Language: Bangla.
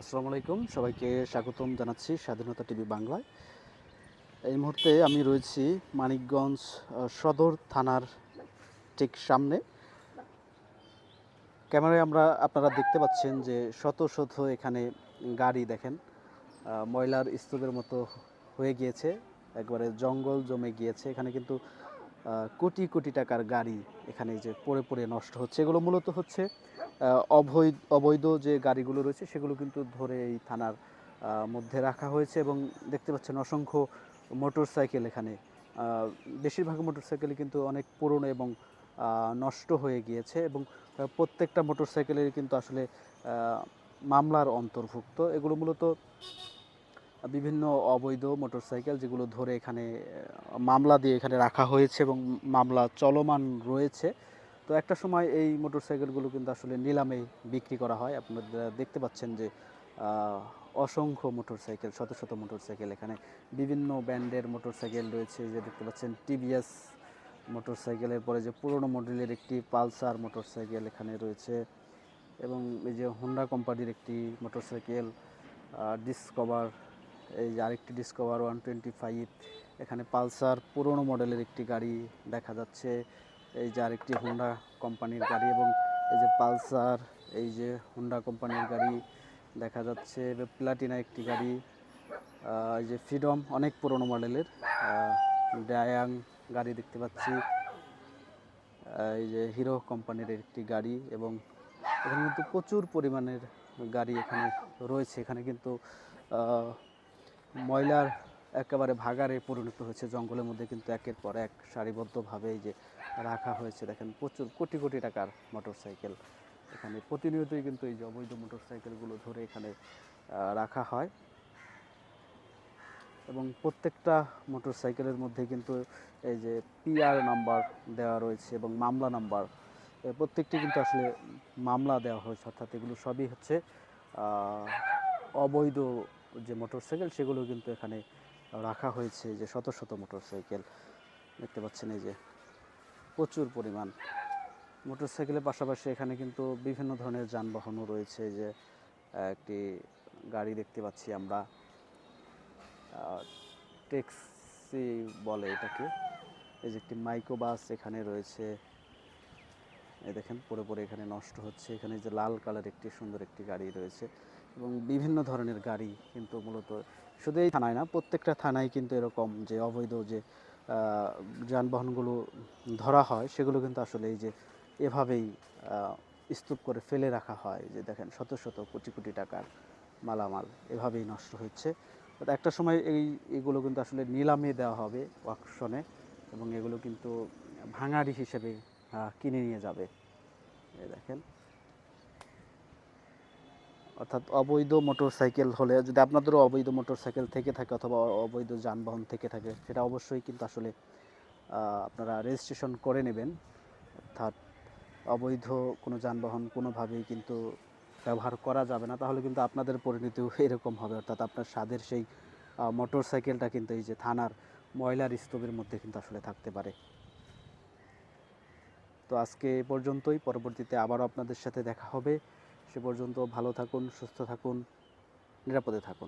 আসসালামু আলাইকুম। সবাইকে স্বাগতম জানাচ্ছি স্বাধীনতা টিভি বাংলায়। এই মুহূর্তে আমি রয়েছি মানিকগঞ্জ সদর থানার ঠিক সামনে। ক্যামেরায় আমরা, আপনারা দেখতে পাচ্ছেন যে শত শত এখানে গাড়ি দেখেন। ময়লার স্তূপের মতো হয়ে গিয়েছে। একবারে জঙ্গল জমে গিয়েছে। এখানে কিন্তু কোটি কোটি টাকার গাড়ি এখানে যে পড়ে পড়ে নষ্ট হচ্ছে। এগুলো মূলত হচ্ছে অবৈধ অবৈধ যে গাড়িগুলো রয়েছে সেগুলো কিন্তু ধরে এই থানার মধ্যে রাখা হয়েছে এবং দেখতে পাচ্ছেন অসংখ্য মোটর সাইকেল এখানে বেশিরভাগ মোটর সাইকেলই কিন্তু অনেক পুরনো এবং নষ্ট হয়ে গিয়েছে এবং প্রত্যেকটা মোটর সাইকেলের কিন্তু আসলে মামলার অন্তর্ভুক্ত। এগুলো মূলত বিভিন্ন অবৈধ মোটরসাইকেল যেগুলো ধরে এখানে মামলা দিয়ে এখানে রাখা হয়েছে এবং মামলা চলমান রয়েছে। তো একটা সময় এই মোটরসাইকেলগুলো কিন্তু আসলে নিলামে বিক্রি করা হয়। আপনারা দেখতে পাচ্ছেন যে অসংখ্য মোটরসাইকেল, শত শত মোটরসাইকেল এখানে। বিভিন্ন ব্র্যান্ডের মোটরসাইকেল রয়েছে যে দেখতে পাচ্ছেন টিভিএস মোটরসাইকেলের পরে যে পুরনো মডেলের একটি পালসার মোটরসাইকেল এখানে রয়েছে এবং এই যে হোন্ডা কোম্পানির একটি মোটরসাইকেল ডিসকভার এই যে আরেকটি ডিসকভার ওয়ান টোয়েন্টি ফাইভ এখানে পালসার পুরনো মডেলের একটি গাড়ি দেখা যাচ্ছে। এই যে আরেকটি হোন্ডা কোম্পানির গাড়ি এবং এই যে পালসার, এই যে হোন্ডা কোম্পানির গাড়ি দেখা যাচ্ছে। প্লাটিনা একটি গাড়ি এই যে ফ্রিডম অনেক পুরনো মডেলের ডায়াং গাড়ি দেখতে পাচ্ছি। এই যে হিরো কোম্পানির একটি গাড়ি এবং এখানে কিন্তু প্রচুর পরিমাণের গাড়ি এখানে রয়েছে। এখানে কিন্তু ময়লার একেবারে ভাগারে পরিণত হয়েছে। জঙ্গলের মধ্যে কিন্তু একের পর এক সারিবদ্ধভাবে যে রাখা হয়েছে, দেখেন প্রচুর কোটি কোটি টাকার মোটরসাইকেল। এখানে প্রতিনিয়তই কিন্তু এই যে অবৈধ মোটরসাইকেলগুলো ধরে এখানে রাখা হয়। এবং প্রত্যেকটা মোটরসাইকেলের মধ্যে কিন্তু এই যে পিআর নাম্বার দেওয়া রয়েছে এবং মামলা নাম্বার প্রত্যেকটি কিন্তু আসলে মামলা দেওয়া হয়েছে। অর্থাৎ এগুলো সবই হচ্ছে অবৈধ যে মোটরসাইকেল, সেগুলো কিন্তু এখানে রাখা হয়েছে, যে শত শত মোটরসাইকেল। দেখতে পাচ্ছেন এই যে প্রচুর পরিমাণ মোটরসাইকেলের পাশাপাশি এখানে কিন্তু বিভিন্ন ধরনের যানবাহনও রয়েছে। যে একটি গাড়ি দেখতে পাচ্ছি আমরা ট্যাক্সি বলে এটাকে। এই যে একটি মাইক্রো বাস এখানে রয়েছে। এই দেখেন পরে পরে এখানে নষ্ট হচ্ছে। এখানে যে লাল কালার একটি সুন্দর একটি গাড়ি রয়েছে এবং বিভিন্ন ধরনের গাড়ি কিন্তু মূলত শুধু এই থানায় না, প্রত্যেকটা থানায় কিন্তু এরকম যে অবৈধ যে যানবাহনগুলো ধরা হয়, সেগুলো কিন্তু আসলে এই যে এভাবেই স্তূপ করে ফেলে রাখা হয়। যে দেখেন, শত শত কোটি কোটি টাকার মালামাল এভাবেই নষ্ট হচ্ছে। একটা সময় এই, এগুলো কিন্তু আসলে নিলামে দেওয়া হবে অকশনে এবং এগুলো কিন্তু ভাঙাড়ি হিসেবে কিনে নিয়ে যাবে। এই দেখেন। অর্থাৎ অবৈধ মোটর সাইকেল হলে, যদি আপনাদেরও অবৈধ মোটর সাইকেল থেকে থাকে অথবা অবৈধ যানবাহন থেকে থাকে, সেটা অবশ্যই কিন্তু আসলে আপনারা রেজিস্ট্রেশন করে নেবেন। অর্থাৎ অবৈধ কোনো যানবাহন কোনোভাবেই কিন্তু ব্যবহার করা যাবে না। তাহলে কিন্তু আপনাদের পরিণতিও এরকম হবে। অর্থাৎ আপনার স্বাদের সেই মোটর সাইকেলটা কিন্তু এই যে থানার ময়লার স্তূপের মধ্যে কিন্তু আসলে থাকতে পারে। তো আজকে এ পর্যন্তই। পরবর্তীতে আবারও আপনাদের সাথে দেখা হবে। সে পর্যন্ত ভালো থাকুন, সুস্থ থাকুন, নিরাপদে থাকুন।